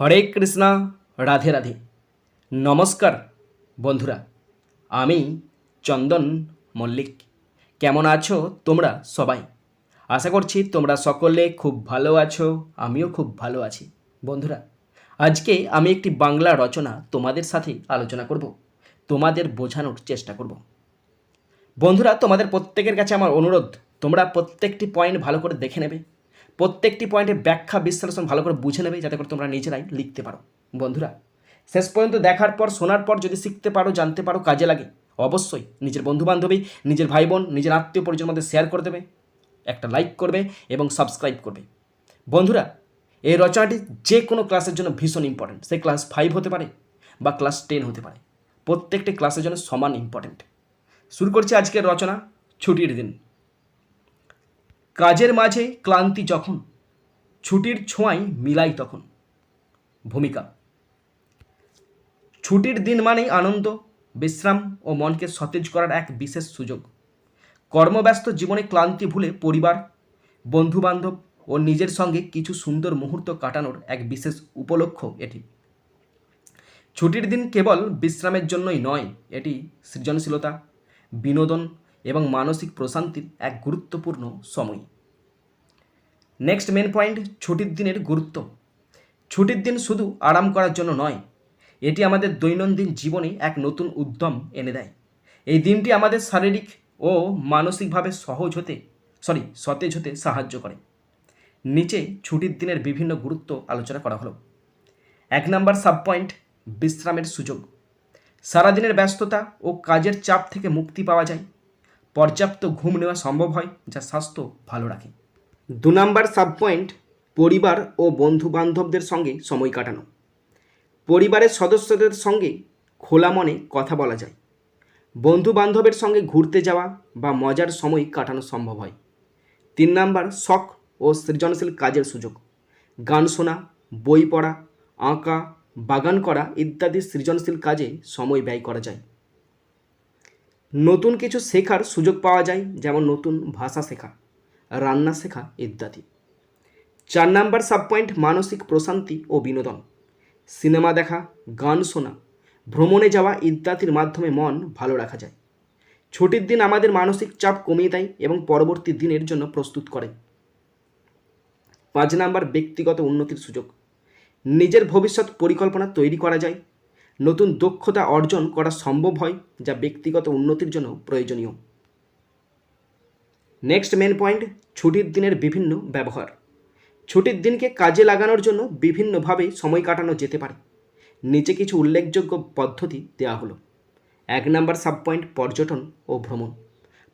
হরে কৃষ্ণা, রাধে রাধে। নমস্কার বন্ধুরা, আমি চন্দন মল্লিক। কেমন আছো তোমরা সবাই? আশা করছি তোমরা সকলে খুব ভালো আছো, আমিও খুব ভালো আছি। বন্ধুরা, আজকে আমি একটি বাংলা রচনা তোমাদের সাথে আলোচনা করব, তোমাদের বোঝানোর চেষ্টা করব। বন্ধুরা, তোমাদের প্রত্যেকের কাছে আমার অনুরোধ, তোমরা প্রত্যেকটি পয়েন্ট ভালো করে দেখে নেবে। প্রত্যেকটি পয়েন্টের ব্যাখ্যা, বিশ্লেষণ ভালো করে বুঝে নেবে, যাতে করে তোমরা নিজেরাই লিখতে পারো। বন্ধুরা, শেষ পর্যন্ত দেখার পর, শোনার পর যদি শিখতে পারো, জানতে পারো, কাজে লাগে, অবশ্যই নিজের বন্ধু বান্ধবী নিজের ভাই বোন নিজের আত্মীয় পরিজনের মধ্যে শেয়ার করে দেবে, একটা লাইক করবে এবং সাবস্ক্রাইব করবে। বন্ধুরা, এই রচনাটি যে কোনো ক্লাসের জন্য ভীষণ ইম্পর্টেন্ট সে ক্লাস ফাইভ হতে পারে বা ক্লাস টেন হতে পারে। প্রত্যেকটি ক্লাসের জন্য সমান ইম্পর্টেন্ট শুরু করছি আজকের রচনা, ছুটির দিন। কাজের মাঝে ক্লান্তি যখন, ছুটির ছোঁয়ায় মিলাই তখন। ভূমিকা। ছুটির দিন মানেই আনন্দ, বিশ্রাম ও মনকে সতেজ করার এক বিশেষ সুযোগ। কর্মব্যস্ত জীবনে ক্লান্তি ভুলে পরিবার, বন্ধুবান্ধব ও নিজের সঙ্গে কিছু সুন্দর মুহূর্ত কাটানোর এক বিশেষ উপলক্ষ এটি। ছুটির দিন কেবল বিশ্রামের জন্যই নয়, এটি সৃজনশীলতা, বিনোদন এবং মানসিক প্রশান্তির এক গুরুত্বপূর্ণ সময়। নেক্সট মেন পয়েন্ট ছুটির দিনের গুরুত্ব। ছুটির দিন শুধু আরাম করার জন্য নয়, এটি আমাদের দৈনন্দিন জীবনে এক নতুন উদ্যম এনে দেয়। এই দিনটি আমাদের শারীরিক ও মানসিকভাবে সহজ হতে সরি সতেজ হতে সাহায্য করে। নিচে ছুটির দিনের বিভিন্ন গুরুত্ব আলোচনা করা হলো। এক নাম্বার সাব পয়েন্ট, বিশ্রামের সুযোগ। সারাদিনের ব্যস্ততা ও কাজের চাপ থেকে মুক্তি পাওয়া যায়। পর্যাপ্ত ঘুম নেওয়া সম্ভব হয়, যা স্বাস্থ্য ভালো রাখে। দু নাম্বার সাব পয়েন্ট পরিবার ও বন্ধু বান্ধবদের সঙ্গে সময় কাটানো। পরিবারের সদস্যদের সঙ্গে খোলা মনে কথা বলা যায়। বন্ধু বান্ধবের সঙ্গে ঘুরতে যাওয়া বা মজার সময় কাটানো সম্ভব হয়। তিন নাম্বার, শখ ও সৃজনশীল কাজের সুযোগ। গান শোনা, বই পড়া, আঁকা, বাগান করা ইত্যাদি সৃজনশীল কাজে সময় ব্যয় করা যায়। নতুন কিছু শেখার সুযোগ পাওয়া যায়, যেমন নতুন ভাষা শেখা, রান্না শেখা ইত্যাদি। চার নাম্বার সাব পয়েন্ট মানসিক প্রশান্তি ও বিনোদন। সিনেমা দেখা, গান শোনা, ভ্রমণে যাওয়া ইত্যাদির মাধ্যমে মন ভালো রাখা যায়। ছুটির দিন আমাদের মানসিক চাপ কমিয়ে দেয় এবং পরবর্তী দিনের জন্য প্রস্তুত করে। পাঁচ নাম্বার, ব্যক্তিগত উন্নতির সুযোগ। নিজের ভবিষ্যৎ পরিকল্পনা তৈরি করা যায় নতুন দক্ষতা অর্জন করা সম্ভব হয় যা ব্যক্তিগত উন্নতির জন্য প্রয়োজনীয়। নেক্সট মেন পয়েন্ট ছুটির দিনের বিভিন্ন ব্যবহার। ছুটির দিনকে কাজে লাগানোর জন্য বিভিন্নভাবে সময় কাটানো যেতে পারে। নিচে কিছু উল্লেখযোগ্য পদ্ধতি দেওয়া হলো। এক নাম্বার সাব পয়েন্ট পর্যটন ও ভ্রমণ।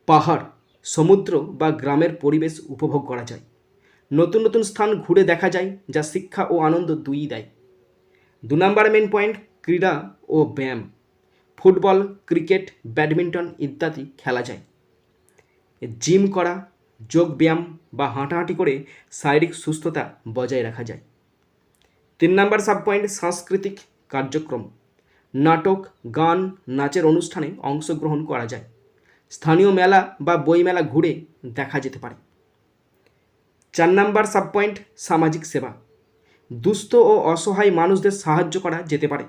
পাহাড়, সমুদ্র বা গ্রামের পরিবেশ উপভোগ করা যায়। নতুন নতুন স্থান ঘুরে দেখা যায় যা শিক্ষা ও আনন্দ দুইই দেয়। দু নাম্বার মেন পয়েন্ট ক্রীড়া ও ব্যায়াম, ফুটবল, ক্রিকেট, ব্যাডমিন্টন ইত্যাদি খেলা যায়। জিম করা, যোগ ব্যায়াম বা হাঁটাহাঁটি করে শারীরিক সুস্থতা বজায় রাখা যায়। তিন নাম্বার সাব পয়েন্ট সাংস্কৃতিক কার্যক্রম। নাটক, গান, নাচের অনুষ্ঠানে অংশগ্রহণ করা যায়। স্থানীয় মেলা বা বইমেলা ঘুরে দেখা যেতে পারে। চার নাম্বার সাব পয়েন্ট সামাজিক সেবা। দুস্থ ও অসহায় মানুষদের সাহায্য করা যেতে পারে।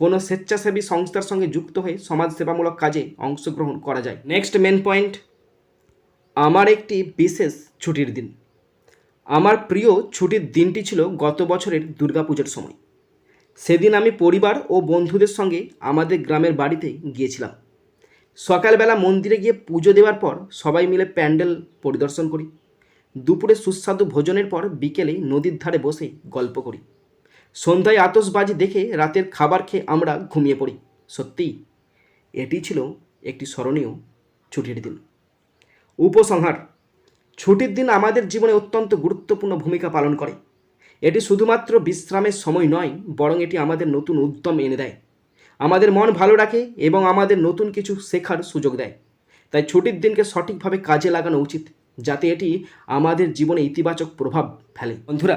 কোনো স্বেচ্ছাসেবী সংস্থার সঙ্গে যুক্ত হয়ে সমাজসেবামূলক কাজে অংশগ্রহণ করা যায়। নেক্সট মেন পয়েন্ট আমার একটি বিশেষ ছুটির দিন। আমার প্রিয় ছুটির দিনটি ছিল গত বছরের দুর্গাপুজোর সময়। সেদিন আমি পরিবার ও বন্ধুদের সঙ্গে আমাদের গ্রামের বাড়িতে গিয়েছিলাম। সকালবেলা মন্দিরে গিয়ে পুজো দেওয়ার পর সবাই মিলে প্যান্ডেল পরিদর্শন করি। দুপুরে সুস্বাদু ভোজনের পর বিকেলে নদীর ধারে বসে গল্প করি। সন্ধ্যায় আতসবাজি দেখে রাতের খাবার খেয়ে আমরা ঘুমিয়ে পড়ি। সত্যিই এটি ছিল একটি স্মরণীয় ছুটির দিন। উপসংহার, ছুটির দিন আমাদের জীবনে অত্যন্ত গুরুত্বপূর্ণ ভূমিকা পালন করে। এটি শুধুমাত্র বিশ্রামের সময় নয়, বরং এটি আমাদের নতুন উদ্যম এনে দেয়। আমাদের মন ভালো রাখে এবং আমাদের নতুন কিছু শেখার সুযোগ দেয়। তাই ছুটির দিনকে সঠিকভাবে কাজে লাগানো উচিত, যাতে এটি আমাদের জীবনে ইতিবাচক প্রভাব ফেলে। বন্ধুরা